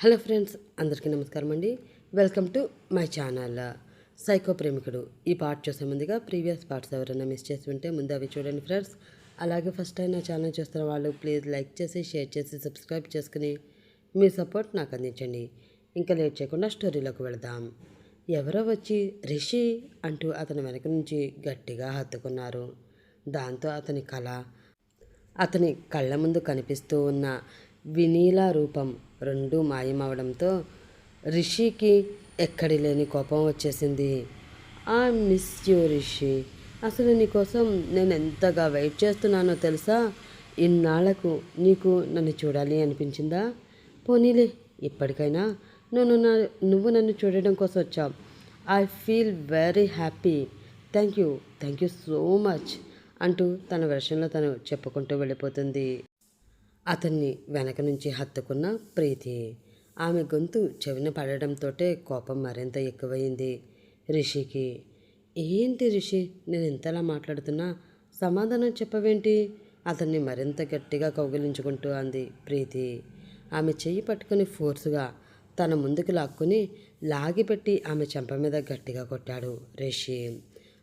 Hello friends అందరికీ నమస్కారం అండి. Welcome to my channel. Psycho ప్రేమికుడు ఈ పార్ట్ చూసే ముందుగా ప్రీవియస్ పార్ట్స్ ఎవరైనా మిస్ చేసి ఉంటే ముందు అవి చూడండి ఫ్రెండ్స్. అలాగే ఫస్ట్ టైం నా ఛానల్ చూస్తున్న వాళ్ళు ప్లీజ్ లైక్ చేసి షేర్ చేసి సబ్స్క్రైబ్ చేసుకుని మీ సపోర్ట్ నాకు అందించండి. ఇంకా లేట్ చేయకుండా స్టోరీలోకి వెళదాం. ఎవరో వచ్చి రిషి అంటూ అతని వెనక నుంచి గట్టిగా హత్తుకున్నారు. దాంతో అతని కళ అతని కళ్ళ ముందు కనిపిస్తూ ఉన్న వినీల రూపం రెండూ మాయమవడంతో రిషికి ఎక్కడి లేని కోపం వచ్చేసింది. ఆ మిస్ యూ రిషి అసలు నీకోసం నేను ఎంతగా వెయిట్ చేస్తున్నానో తెలుసా? ఇన్నాళ్ళకు నీకు నన్ను చూడాలి అనిపించిందా? పోనీలే ఇప్పటికైనా నువ్వు నా నువ్వు నన్ను చూడడం కోసం వచ్చావు. I feel very happy. Thank you thank you so much అంటూ తన వెర్షన్లో తను చెప్పుకుంటూ వెళ్ళిపోతుంది. అతన్ని వెనక నుంచి హత్తుకున్న ప్రీతి. ఆమె గొంతు చెవిన పడడంతో కోపం మరింత ఎక్కువైంది రిషికి. ఏంటి రిషి? నేను ఇంతలా మాట్లాడుతున్నా సమాధానం చెప్పవేంటి? అతన్ని మరింత గట్టిగా కౌగిలించుకుంటూ అంది ప్రీతి. ఆమె చెయ్యి పట్టుకుని ఫోర్సుగా తన ముందుకు లాక్కుని లాగిపెట్టి ఆమె చెంప మీద గట్టిగా కొట్టాడు రిషి.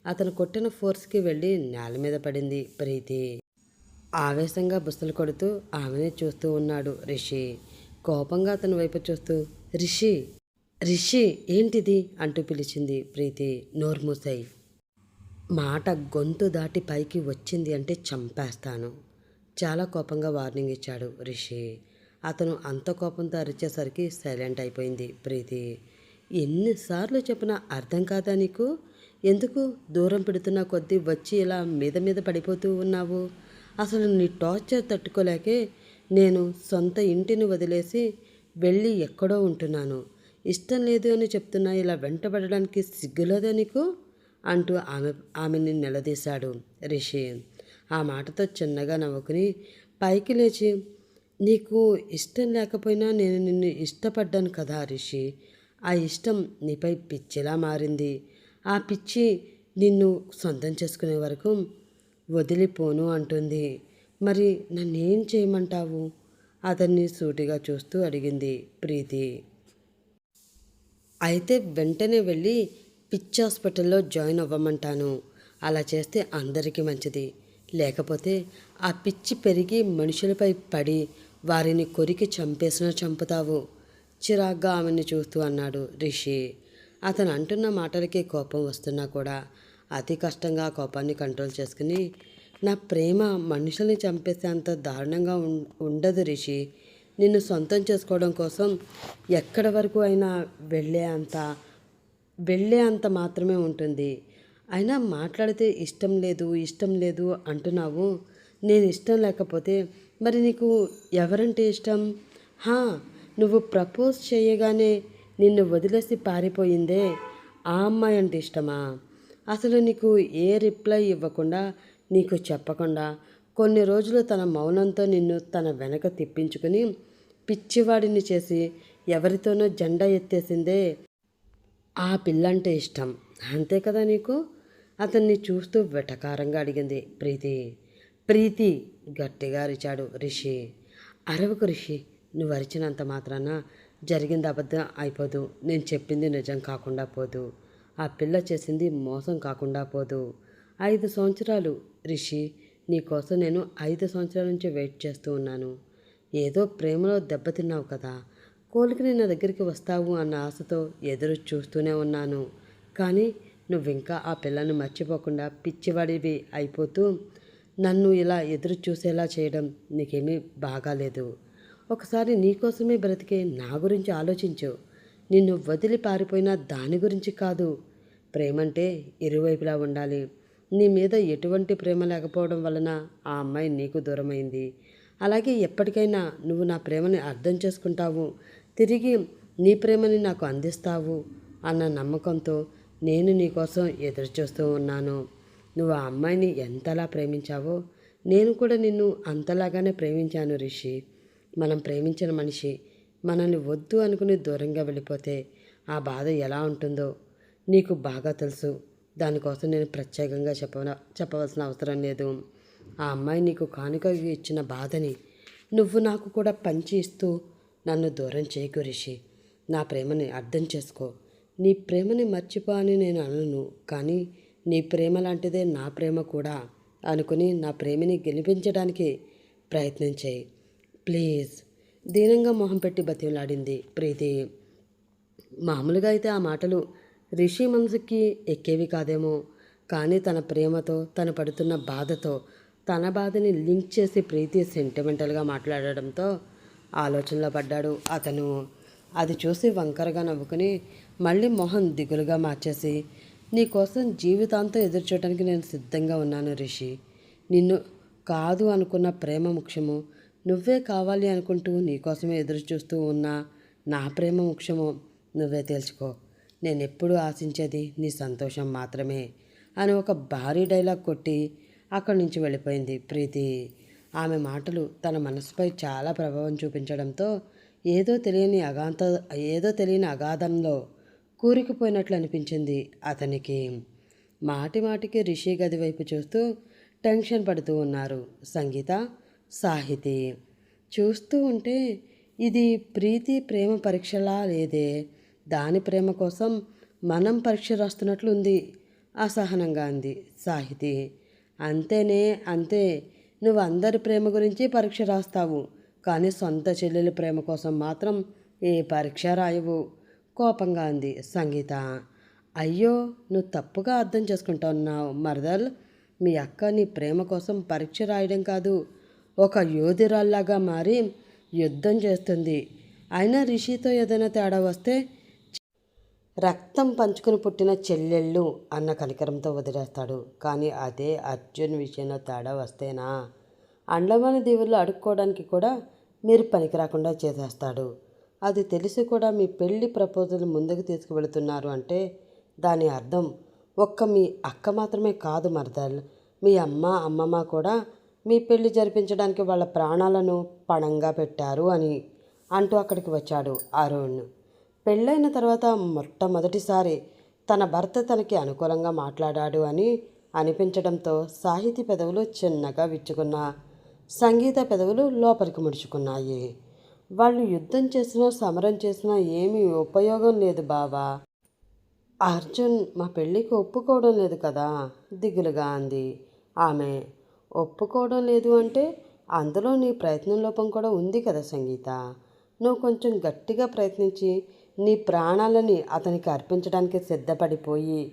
అతను కొట్టిన ఫోర్స్కి వెళ్ళి నేల మీద పడింది ప్రీతి. ఆవేశంగా బుసలు కొడుతూ ఆమెనే చూస్తూ ఉన్నాడు రిషి. కోపంగా అతని వైపు చూస్తూ రిషి రిషి ఏంటిది? అంటూ పిలిచింది ప్రీతి నోర్మూసై. మాట గొంతు దాటి పైకి వచ్చింది అంటే చంపేస్తాను. చాలా కోపంగా వార్నింగ్ ఇచ్చాడు రిషి. అతను అంత కోపంతో అరిచేసరికి సైలెంట్ అయిపోయింది ప్రీతి. ఎన్నిసార్లు చెప్పినా అర్థం కాదా నీకు? ఎందుకు దూరం పెడుతున్న కొద్దీ వచ్చి ఇలా మీద మీద పడిపోతూ ఉన్నావు? అసలు నీ టార్చర్ తట్టుకోలేకే నేను సొంత ఇంటిని వదిలేసి వెళ్ళి ఎక్కడో ఉంటున్నాను. ఇష్టం లేదు అని చెప్తున్నా ఇలా వెంటబడడానికి సిగ్గులేదా నీకు? అంటూ ఆమె ఆమెని నిలదీశాడు రిషి. ఆ మాటతో చిన్నగా నవ్వుకుని పైకి లేచి నీకు ఇష్టం లేకపోయినా నేను నిన్ను ఇష్టపడ్డాను కదా రిషి. ఆ ఇష్టం నీపై పిచ్చిలా మారింది. ఆ పిచ్చి నిన్ను సొంతం చేసుకునే వరకు వదిలిపోను అంటుంది. మరి నన్నేం చేయమంటావు? అతన్ని సూటిగా చూస్తూ అడిగింది ప్రీతి. అయితే వెంటనే వెళ్ళి పిచ్చి హాస్పిటల్లో జాయిన్ అవ్వమంటాను. అలా చేస్తే అందరికీ మంచిది. లేకపోతే ఆ పిచ్చి పెరిగి మనుషులపై పడి వారిని కొరికి చంపేసినా చంపుతావు. చిరాగ్గా ఆమెను చూస్తూ అన్నాడు రిషి. అతను అంటున్న మాటలకి కోపం వస్తున్నా కూడా అతి కష్టంగా ఆ కోపాన్ని కంట్రోల్ చేసుకుని నా ప్రేమ మనుషుల్ని చంపేసే అంత దారుణంగా ఉం- ఉండదు రిషి. నిన్ను సొంతం చేసుకోవడం కోసం ఎక్కడి వరకు అయినా వెళ్ళే అంత వెళ్ళే అంత మాత్రమే ఉంటుంది. అయినా మాట్లాడితే ఇష్టం లేదు ఇష్టం లేదు అంటున్నావు. నేను ఇష్టం లేకపోతే మరి నీకు ఎవరంటే ఇష్టం? హా నువ్వు ప్రపోజ్ చేయగానే నిన్ను వదిలేసి పారిపోయిందే ఆ అమ్మాయి అంటే ఇష్టమా? అసలు నీకు ఏ రిప్లై ఇవ్వకుండా నీకు చెప్పకుండా కొన్ని రోజులు తన మౌనంతో నిన్ను తన వెనక తిప్పించుకుని పిచ్చివాడిని చేసి ఎవరితోనో జెండా ఎత్తేసిందే ఆ పిల్లంటే ఇష్టం. అంతే కదా నీకు? అతన్ని చూస్తూ వెటకారంగా అడిగింది ప్రీతి. ప్రీతి గట్టిగా అరిచాడు రిషి. అరవకు రిషి నువ్వు అరిచినంత మాత్రాన జరిగింది అబద్ధం అయిపోదు. నేను చెప్పింది నిజం కాకుండా పోదు. ఆ పిల్ల చేసింది మోసం కాకుండా పోదు. ఐదు సంవత్సరాలు. రిషి నీకోసం నేను ఐదు సంవత్సరాల నుంచి వెయిట్ చేస్తూ ఉన్నాను. ఏదో ప్రేమలో దెబ్బతిన్నావు కదా. కోలుకుని నా దగ్గరికి వస్తావు అన్న ఆశతో ఎదురు చూస్తూనే ఉన్నాను. కానీ నువ్వింకా ఆ పిల్లను మర్చిపోకుండా పిచ్చివాడివి అయిపోతూ నన్ను ఇలా ఎదురు చూసేలా చేయడం నీకేమీ బాగాలేదు. ఒకసారి నీకోసమే బ్రతికే నా గురించి ఆలోచించు. నిన్ను వదిలి పారిపోయిన దాని గురించి కాదు. ప్రేమంటే ఇరువైపులా ఉండాలి. నీ మీద ఎటువంటి ప్రేమ లేకపోవడం వలన ఆ అమ్మాయి నీకు దూరమైంది. అలాగే ఎప్పటికైనా నువ్వు నా ప్రేమని అర్థం చేసుకుంటావు. తిరిగి నీ ప్రేమని నాకు అందిస్తావు అన్న నమ్మకంతో నేను నీకోసం ఎదురు చూస్తూ ఉన్నాను. నువ్వు ఆ అమ్మాయిని ఎంతలా ప్రేమించావో నేను కూడా నిన్ను అంతలాగానే ప్రేమించాను రిషి. మనం ప్రేమించిన మనిషి. మనల్ని వద్దు అనుకుని దూరంగా వెళ్ళిపోతే ఆ బాధ ఎలా ఉంటుందో నీకు బాగా తెలుసు. దానికోసం నేను ప్రత్యేకంగా చెప్ప చెప్పవలసిన అవసరం లేదు. ఆ అమ్మాయి నీకు కానుక ఇచ్చిన బాధని నువ్వు నాకు కూడా పంచి ఇస్తూ నన్ను దూరం చేయకు రిషి. నా ప్రేమని అర్థం చేసుకో. నీ ప్రేమని మర్చిపో అని నేను అనను కానీ నీ ప్రేమ లాంటిదే నా ప్రేమ కూడా అనుకుని నా ప్రేమని గెలిపించడానికి ప్రయత్నం చేయి. ప్లీజ్. దీనంగా మొహం పెట్టి బతిమలాడింది ప్రీతి. మామూలుగా అయితే ఆ మాటలు రిషి మనసుకి ఎక్కేవి కాదేమో. కానీ తన ప్రేమతో తను పడుతున్న బాధతో తన బాధని లింక్ చేసి ప్రీతి సెంటిమెంటల్గా మాట్లాడడంతో ఆలోచనలో పడ్డాడు అతను. అది చూసి వంకరగా నవ్వుకుని మళ్ళీ మొహం దిగులుగా మార్చేసి నీకోసం జీవితాంతం ఎదురు చూడటానికి నేను సిద్ధంగా ఉన్నాను రిషి. నిన్ను కాదు అనుకున్న ప్రేమ ముఖ్యము. నువ్వే కావాలి అనుకుంటూ నీకోసమే ఎదురు చూస్తూ ఉన్నా నా ప్రేమ ముఖ్యమో నువ్వే తేల్చుకో. నేను ఎప్పుడూ ఆశించేది నీ సంతోషం మాత్రమే అని ఒక భారీ డైలాగ్ కొట్టి అక్కడి నుంచి వెళ్ళిపోయింది ప్రీతి. ఆమె మాటలు తన మనసుపై చాలా ప్రభావం చూపించడంతో ఏదో తెలియని అగాంత ఏదో తెలియని అగాధంలో కూరుకుపోయినట్లు అనిపించింది అతనికి. మాటి మాటికి రిషి గది వైపు చూస్తూ టెన్షన్ పడుతూ ఉన్నారు. సంగీత సాహితీ. చూస్తూ ఉంటే ఇది ప్రీతి ప్రేమ పరీక్షలా లేదే. దాని ప్రేమ కోసం మనం పరీక్ష రాస్తున్నట్లు ఉంది అసహనంగా అంది సాహితి. అంతేనే అంతే. నువ్వు అందరి ప్రేమ గురించి పరీక్ష రాస్తావు. కానీ సొంత చెల్లెల ప్రేమ కోసం మాత్రం ఏ పరీక్ష రాయవు. కోపంగా అంది సంగీత. అయ్యో నువ్వు తప్పుగా అర్థం చేసుకుంటున్నావు మరదల్. మీ అక్క నీ ప్రేమ కోసం పరీక్ష రాయడం కాదు. ఒక యోధురాల్లాగా మారి యుద్ధం చేస్తుంది. అయినా రిషితో ఏదైనా తేడా వస్తే రక్తం పంచుకుని పుట్టిన చెల్లెళ్ళు అన్న కనికరంతో వదిలేస్తాడు. కానీ అదే అర్జున్ విషయంలో తేడా వస్తేనా? అండమాన దీవుల్లో అడుక్కోవడానికి కూడా మీరు పనికి రాకుండా చేసేస్తాడు. అది తెలిసి కూడా మీ పెళ్ళి ప్రపోజల్ ముందుకు తీసుకువెళుతున్నారు అంటే దాని అర్థం ఒక్క మీ అక్క మాత్రమే కాదు మరదల్. మీ అమ్మ అమ్మమ్మ కూడా మీ పెళ్ళి జరిపించడానికి వాళ్ళ ప్రాణాలను పణంగా పెట్టారు అని అంటూ అక్కడికి వచ్చాడు అరుణ్. పెళ్ళైన తర్వాత మొట్టమొదటిసారి తన భర్త తనకి అనుకూలంగా మాట్లాడాడు అని అనిపించడంతో సాహితీ పెదవులు చిన్నగా విచ్చుకున్న సంగీత పెదవులు లోపలికి ముడుచుకున్నాయి. వాళ్ళు యుద్ధం చేసినా సమరం చేసినా ఏమీ ఉపయోగం లేదు బావా. అర్జున్ మా పెళ్ళికి ఒప్పుకోవడం లేదు కదా దిగులుగా అంది. ఆమె ఒప్పుకోవడం లేదు అంటే అందులో నీ ప్రయత్నం లోపం కూడా ఉంది కదా సంగీత. నువ్వు కొంచెం గట్టిగా ప్రయత్నించి నీ ప్రాణాలని అతనికి అర్పించడానికి సిద్ధపడిపోయి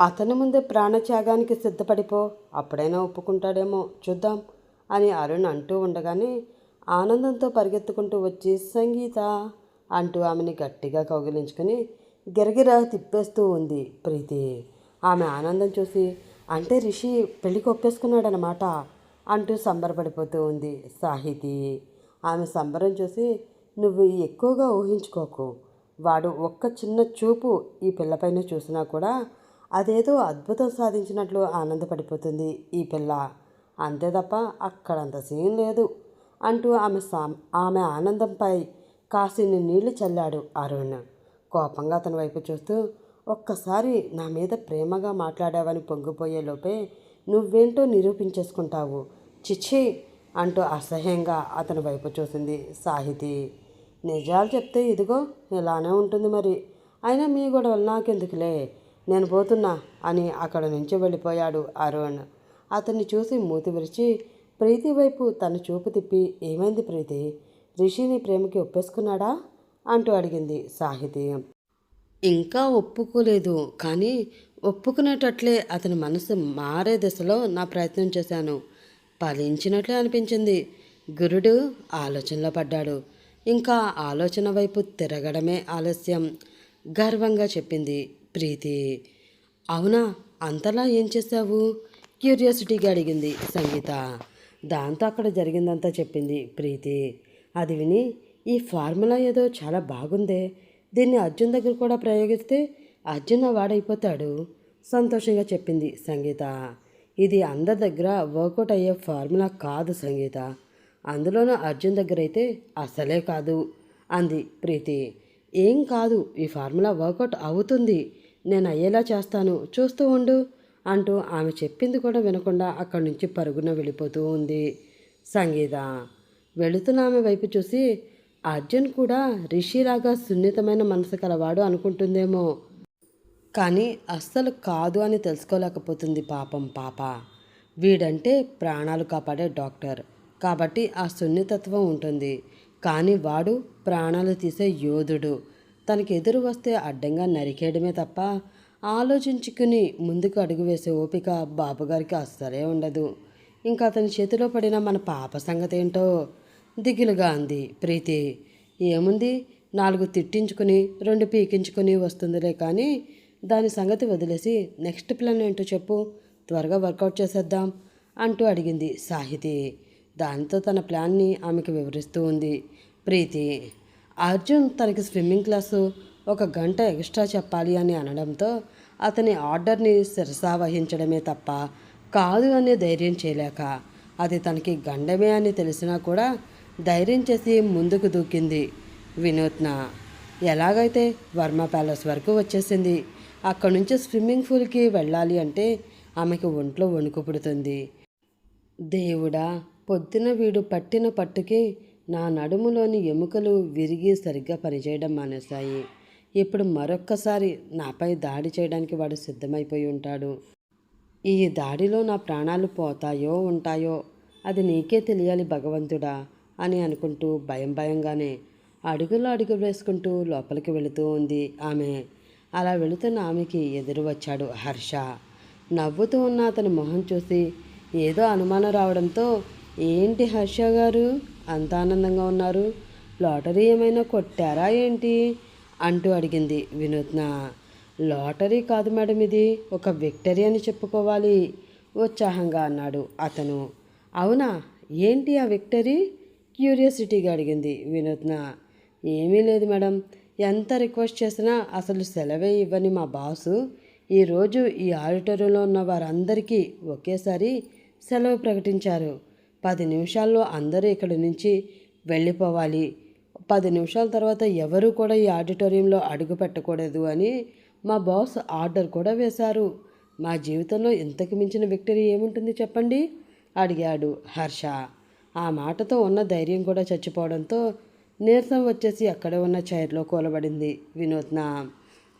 అతని ముందే ప్రాణత్యాగానికి సిద్ధపడిపో అప్పుడైనా ఒప్పుకుంటాడేమో చూద్దాం అని అరుణ్ అంటూ ఉండగానే ఆనందంతో పరిగెత్తుకుంటూ వచ్చి సంగీత అంటూ ఆమెని గట్టిగా కౌగిలించుకొని గిరగిరా తిప్పేస్తూ ఉంది ప్రీతి. ఆమె ఆనందం చూసి అంటే రిషి పెళ్ళికి ఒప్పేసుకున్నాడనమాట అంటూ సంబరపడిపోతూ ఉంది సాహితి. ఆమె సంబరం చూసి నువ్వు ఎక్కువగా ఊహించుకోకు. వాడు ఒక్క చిన్న చూపు ఈ పిల్లపైన చూసినా కూడా అదేదో అద్భుతం సాధించినట్లు ఆనందపడిపోతుంది ఈ పిల్ల. అంతే తప్ప అక్కడంత సీన్ లేదు అంటూ ఆమె సా ఆమె ఆనందంపై కాసిన్ని నీళ్ళు చల్లాడు అరుణ్. కోపంగా అతని వైపు చూస్తూ ఒక్కసారి నా మీద ప్రేమగా మాట్లాడావని పొంగిపోయే లోపే నువ్వేంటో నిరూపించేసుకుంటావు. చిచ్చి అంటూ అసహ్యంగా అతని వైపు చూసింది సాహితి. నిజాలు చెప్తే ఇదిగో ఇలానే ఉంటుంది మరి. అయినా మీ గొడవలు నాకెందుకులే? నేను పోతున్నా అని అక్కడ నుంచి వెళ్ళిపోయాడు అరుణ్. అతన్ని చూసి మూతి విరిచి ప్రీతి వైపు తన చూపు తిప్పి ఏమైంది ప్రీతి? రిషిని ప్రేమకి ఒప్పేసుకున్నాడా? అంటూ అడిగింది సాహితి. ఇంకా ఒప్పుకోలేదు. కానీ ఒప్పుకునేటట్లే అతని మనసు మారే దిశలో నా ప్రయత్నం చేశాను. ఫలించినట్లే అనిపించింది. గురుడు ఆలోచనలో పడ్డాడు. ఇంకా ఆలోచన వైపు తిరగడమే ఆలస్యం. గర్వంగా చెప్పింది ప్రీతి అవునా? అంతలా ఏం చేశావు? క్యూరియాసిటీగా అడిగింది సంగీత. దాంతో అక్కడ జరిగిందంతా చెప్పింది ప్రీతి. అది విని ఈ ఫార్ములా ఏదో చాలా బాగుందే. దీన్ని అర్జున్ దగ్గర కూడా ప్రయోగిస్తే అర్జున్ వాడైపోతాడు సంతోషంగా చెప్పింది సంగీత. ఇది అందరి దగ్గర వర్కౌట్ అయ్యే ఫార్ములా కాదు సంగీత. అందులోనూ అర్జున్ దగ్గర అయితే అసలే కాదు అంది ప్రీతి. ఏం కాదు ఈ ఫార్ములా వర్కౌట్ అవుతుంది నేను అయ్యేలా చేస్తాను చూస్తూ ఉండు అంటూ ఆమె చెప్పింది కూడా వినకుండా అక్కడి నుంచి పరుగున వెళ్ళిపోతూ ఉంది సంగీత. వెళుతున్న ఆమె వైపు చూసి అర్జున్ కూడా రిషిలాగా సున్నితమైన మనసు కలవాడు అనుకుంటుందేమో. కానీ అస్సలు కాదు అని తెలుసుకోలేకపోతుంది పాపం పాప. వీడంటే ప్రాణాలు కాపాడే డాక్టర్. కాబట్టి ఆ సున్నితత్వం ఉంటుంది. కానీ వాడు ప్రాణాలు తీసే యోధుడు. తనకి ఎదురు వస్తే అడ్డంగా నరికేయడమే తప్ప ఆలోచించుకుని ముందుకు అడుగు వేసే ఓపిక బాబుగారికి అస్సలే ఉండదు. ఇంకా అతని చేతిలో పడిన మన పాప సంగతి ఏంటో దిగులుగా అంది. ప్రీతి ఏముంది? నాలుగు తిట్టించుకుని రెండు పీకించుకుని వస్తుందిలే కానీ దాని సంగతి వదిలేసి నెక్స్ట్ ప్లాన్ ఏంటో చెప్పు. త్వరగా వర్కౌట్ చేసేద్దాం అంటూ అడిగింది సాహితి. దాంతో తన ప్లాన్ని ఆమెకు వివరిస్తూ ఉంది ప్రీతి. అర్జున్ తనకి స్విమ్మింగ్ క్లాసు ఒక గంట ఎక్స్ట్రా చెప్పాలి అని అనడంతో అతని ఆర్డర్ని శిరసా వహించడమే తప్ప కాదు అనే ధైర్యం చేయలేక అది తనకి గండమే అని తెలిసినా కూడా ధైర్యం చేసి ముందుకు దూకింది వినూత్న. ఎలాగైతే వర్మ ప్యాలెస్ వరకు వచ్చేసింది అక్కడి నుంచి స్విమ్మింగ్ పూల్కి వెళ్ళాలి అంటే ఆమెకి ఒంట్లో వణుకు పుడుతుంది. దేవుడా పొద్దున వీడు పట్టిన పట్టుకి నా నడుములోని ఎముకలు విరిగి సరిగ్గా పనిచేయడం మానేశాయి. ఇప్పుడు మరొక్కసారి నాపై దాడి చేయడానికి వాడు సిద్ధమైపోయి ఉంటాడు. ఈ దాడిలో నా ప్రాణాలు పోతాయో ఉంటాయో అది నీకే తెలియాలి భగవంతుడా. అని అనుకుంటూ భయం భయంగానే అడుగులు అడుగు వేసుకుంటూ లోపలికి వెళుతూ ఉంది ఆమె. అలా వెళుతున్న ఆమెకి ఎదురు వచ్చాడు హర్ష. నవ్వుతూ ఉన్న అతని మొహం చూసి ఏదో అనుమానం రావడంతో ఏంటి హర్ష గారు? అంత ఆనందంగా ఉన్నారు. లాటరీ ఏమైనా కొట్టారా ఏంటి? అంటూ అడిగింది వినూత్న. లాటరీ కాదు మేడం ఇది. ఒక విక్టరీ అని చెప్పుకోవాలి ఉత్సాహంగా అన్నాడు అతను. అవునా? ఏంటి ఆ విక్టరీ? క్యూరియాసిటీగా అడిగింది వినూత్న. ఏమీ లేదు మేడం. ఎంత రిక్వెస్ట్ చేసినా అసలు సెలవే ఇవ్వని మా బాసు. ఈరోజు ఈ ఆడిటోరియంలో ఉన్న వారందరికీ ఒకేసారి సెలవు ప్రకటించారు. పది నిమిషాల్లో అందరూ ఇక్కడి నుంచి వెళ్ళిపోవాలి. పది నిమిషాల తర్వాత ఎవరు కూడా ఈ ఆడిటోరియంలో అడుగు పెట్టకూడదు అని మా బాస్ ఆర్డర్ కూడా వేశారు. మా జీవితంలో ఇంతకు మించిన విక్టరీ ఏముంటుంది చెప్పండి? అడిగాడు హర్ష. ఆ మాటతో ఉన్న ధైర్యం కూడా చచ్చిపోవడంతో నీరసం వచ్చేసి అక్కడే ఉన్న చైర్లో కూలబడింది వినూత్న.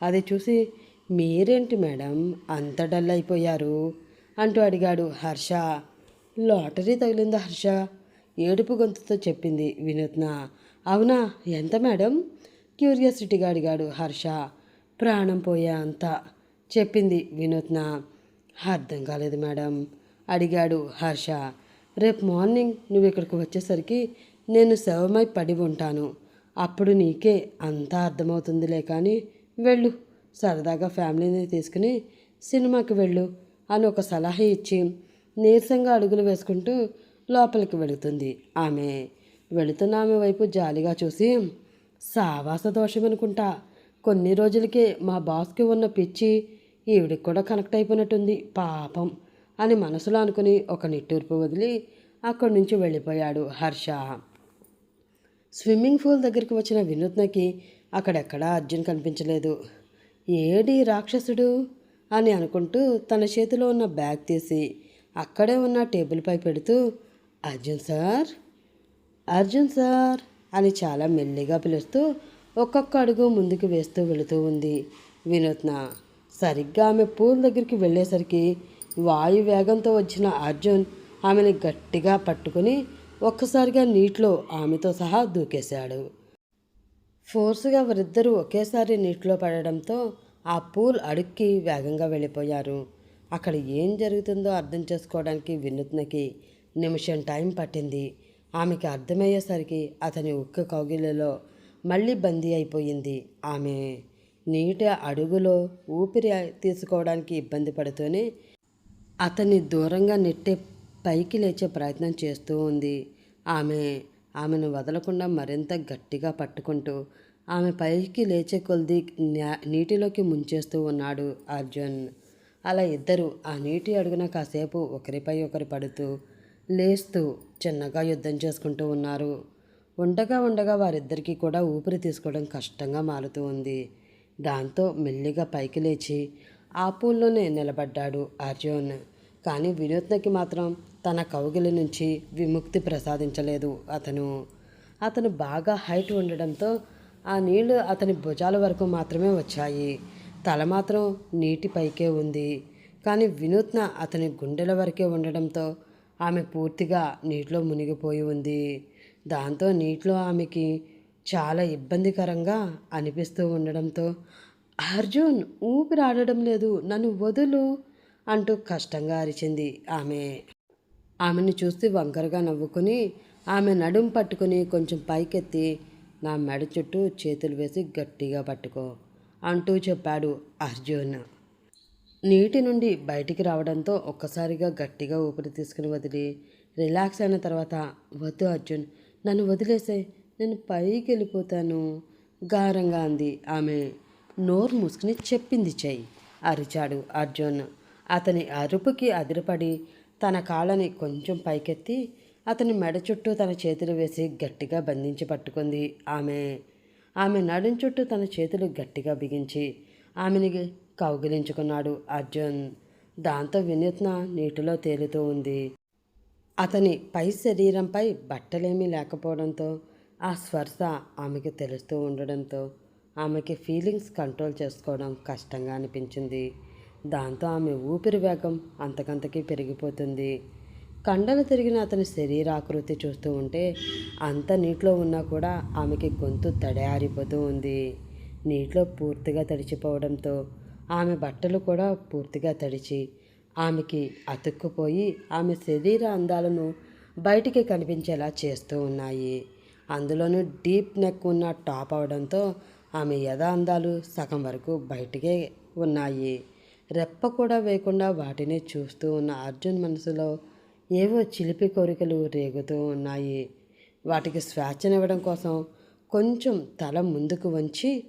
అది చూసి మీరేంటి మేడం? అంత డల్ అయిపోయారు? అంటూ అడిగాడు హర్ష. లాటరీ తగిలిందా హర్ష ఏడుపు గొంతుతో చెప్పింది వినూత్న. అవునా? ఎంత మేడం? క్యూరియాసిటీగా అడిగాడు హర్ష. ప్రాణం పోయే అంత చెప్పింది వినూత్న. అర్థం కాలేదు మేడం అడిగాడు హర్ష. రేపు మార్నింగ్ నువ్వు ఇక్కడికి వచ్చేసరికి నేను శవమై పడి ఉంటాను. అప్పుడు నీకే అంతా అర్థమవుతుందిలే కానీ వెళ్ళు. సరదాగా ఫ్యామిలీని తీసుకుని సినిమాకి వెళ్ళు అని ఒక సలహా ఇచ్చి నీరసంగా అడుగులు వేసుకుంటూ లోపలికి వెళుతుంది ఆమె. వెళుతున్న ఆమె వైపు జాలిగా చూసి సావాస దోషం అనుకుంటా కొన్ని రోజులకే మా బాస్కి ఉన్న పిచ్చి ఈవిడికి కూడా కనెక్ట్ అయిపోయినట్టుంది. పాపం. అని మనసులో అనుకుని ఒక నిట్టూర్పు వదిలి అక్కడి నుంచి వెళ్ళిపోయాడు హర్ష. స్విమ్మింగ్ పూల్ దగ్గరికి వచ్చిన వినూత్నకి అక్కడెక్కడా అర్జున్ కనిపించలేదు. ఏడి రాక్షసుడు? అని అనుకుంటూ తన చేతిలో ఉన్న బ్యాగ్ తీసి అక్కడే ఉన్న టేబుల్పై పెడుతూ అర్జున్ సార్? అర్జున్ సార్? అని చాలా మెల్లిగా పిలుస్తూ ఒక్కొక్క అడుగు ముందుకు వేస్తూ వెళుతూ ఉంది వినూత్న. సరిగ్గా ఆమె పూల్ దగ్గరికి వెళ్ళేసరికి వాయు వేగంతో వచ్చిన అర్జున్ ఆమెను గట్టిగా పట్టుకుని ఒక్కసారిగా నీటిలో ఆమెతో సహా దూకేశాడు. ఫోర్స్గా వారిద్దరూ ఒకేసారి నీటిలో పడడంతో ఆ పూల్ అడుక్కి వేగంగా వెళ్ళిపోయారు. అక్కడ ఏం జరుగుతుందో అర్థం చేసుకోవడానికి వినూత్నకి నిమిషం టైం పట్టింది. ఆమెకి అర్థమయ్యేసరికి అతని ఉక్కు కౌగిలిలో మళ్ళీ బందీ అయిపోయింది. ఆమె నీటి అడుగులో ఊపిరి తీసుకోవడానికి ఇబ్బంది పడుతూనే అతన్ని దూరంగా నెట్టే పైకి లేచే ప్రయత్నం చేస్తూ ఉంది. ఆమె ఆమెను వదలకుండా మరింత గట్టిగా పట్టుకుంటూ ఆమె పైకి లేచే కొద్ది నీటిలోకి ముంచేస్తూ ఉన్నాడు అర్జున్. అలా ఇద్దరు ఆ నీటి అడుగున కాసేపు ఒకరిపై ఒకరు పడుతూ లేస్తూ చిన్నగా యుద్ధం చేసుకుంటూ ఉన్నారు. ఉండగా ఉండగా వారిద్దరికీ కూడా ఊపిరి తీసుకోవడం కష్టంగా మారుతూ ఉంది. దాంతో మెల్లిగా పైకి లేచి ఆ పూల్లోనే నిలబడ్డాడు అర్జున్. కానీ వినూత్నకి మాత్రం తన కౌగిలి నుంచి విముక్తి ప్రసాదించలేదు అతను. అతను బాగా హైట్ ఉండడంతో ఆ నీళ్ళు అతని భుజాల వరకు మాత్రమే వచ్చాయి. తల మాత్రం నీటి పైకే ఉంది. కానీ వినూత్న అతని గుండెల వరకే ఉండడంతో ఆమె పూర్తిగా నీటిలో మునిగిపోయి ఉంది. దాంతో నీటిలో ఆమెకి చాలా ఇబ్బందికరంగా అనిపిస్తూ ఉండడంతో అర్జున్ ఊపిరాడడం లేదు నన్ను వదులు అంటూ కష్టంగా అరిచింది ఆమె. ఆమెను చూసి వంకరగా నవ్వుకుని ఆమె నడుం పట్టుకుని కొంచెం పైకెత్తి నా మెడ చుట్టూ చేతులు వేసి గట్టిగా పట్టుకో అంటూ చెప్పాడు అర్జున్. నీటి నుండి బయటికి రావడంతో ఒక్కసారిగా గట్టిగా ఊపిరి తీసుకుని వదిలి రిలాక్స్ అయిన తర్వాత వద్దు అర్జున్ నన్ను వదిలేసే నేను పైకి వెళ్ళిపోతాను గారంగా అంది ఆమె. నోరు మూసుకుని చెప్పింది చెయ్యి. అరిచాడు అర్జున్. అతని అరుపుకి అదిరిపడి తన కాళ్ళని కొంచెం పైకెత్తి అతని మెడ చుట్టూ తన చేతులు వేసి గట్టిగా బంధించి పట్టుకుంది ఆమె. ఆమె నడుం చుట్టూ తన చేతులు గట్టిగా బిగించి ఆమెని కౌగిలించుకున్నాడు అర్జున్. దాంతో వినూత్న నీటిలో తేలుతూ ఉంది. అతని పై శరీరంపై బట్టలేమీ లేకపోవడంతో ఆ స్పర్శ ఆమెకు తెలుస్తూ ఉండడంతో ఆమెకి ఫీలింగ్స్ కంట్రోల్ చేసుకోవడం కష్టంగా అనిపించింది. దాంతో ఆమె ఊపిరి వేగం అంతకంతకీ పెరిగిపోతుంది. కండలు తిరిగిన అతని శరీరాకృతి చూస్తూ ఉంటే అంత నీటిలో ఉన్నా కూడా ఆమెకి గొంతు తడయారిపోతూ ఉంది. నీటిలో పూర్తిగా తడిచిపోవడంతో ఆమె బట్టలు కూడా పూర్తిగా తడిచి ఆమెకి అతుక్కుపోయి ఆమె శరీర అందాలను బయటికి కనిపించేలా చేస్తూ ఉన్నాయి. అందులోనూ డీప్ నెక్ ఉన్న టాప్ అవడంతో ఆమె యథాందాలు సగం వరకు బయటికే ఉన్నాయి. రెప్ప కూడా వేయకుండా వాటిని చూస్తూ ఉన్న అర్జున్ మనసులో ఏవో చిలిపి కోరికలు రేగుతూ ఉన్నాయి. వాటికి స్వేచ్ఛనివ్వడం కోసం కొంచెం తల ముందుకు వంచి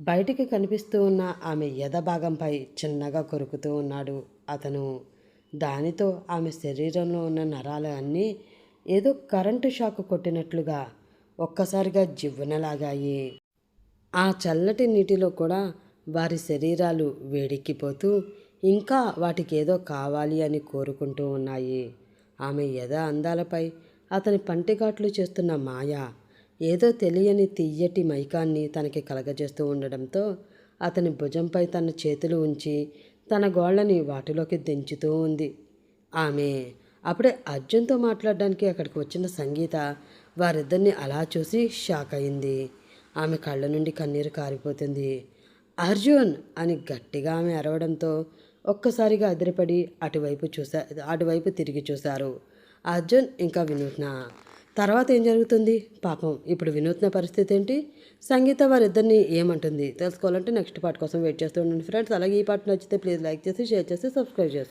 బయటికి కనిపిస్తూ ఉన్న ఆమె ఎదభాగంపై చిన్నగా కొరుకుతూ ఉన్నాడు అతను. దానితో ఆమె శరీరంలో ఉన్న నరాలు అన్నీ ఏదో కరెంటు షాక్ కొట్టినట్లుగా ఒక్కసారిగా జివ్వునలాగాయి. ఆ చల్లటి నీటిలో కూడా వారి శరీరాలు వేడెక్కిపోతూ ఇంకా వాటికి ఏదో కావాలి అని కోరుకుంటూ ఉన్నాయి. ఆమె ఎద అందాలపై అతని పంటిఘాట్లు చేస్తున్న మాయ ఏదో తెలియని తీయటి మైకాన్ని తనకి కలగజేస్తూ ఉండడంతో అతని భుజంపై తన చేతులు ఉంచి తన గోళ్ళని వాటిలోకి దించుతూ ఉంది. ఆమె అప్పుడే అర్జున్తో మాట్లాడడానికి అక్కడికి వచ్చిన సంగీత వారిద్దరిని అలా చూసి షాక్ అయింది. ఆమె కళ్ళ నుండి కన్నీరు కారిపోతుంది. అర్జున్ అని గట్టిగా ఆమె అరవడంతో ఒక్కసారిగా అదిరిపడి అటువైపు చూసా అటువైపు తిరిగి చూశారు. అర్జున్ ఇంకా వినూత్న. తర్వాత ఏం జరుగుతుంది? పాపం ఇప్పుడు వినూత్న పరిస్థితి ఏంటి? సంగీత వారిద్దరిని ఏమంటుంది? తెలుసుకోవాలంటే నెక్స్ట్ పార్ట్ కోసం వెయిట్ చేస్తూ ఉండండి ఫ్రెండ్స్. అలాగే ఈ పార్ట్ నచ్చితే ప్లీజ్ లైక్ చేసి షేర్ చేసి సబ్స్క్రైబ్ చేసి.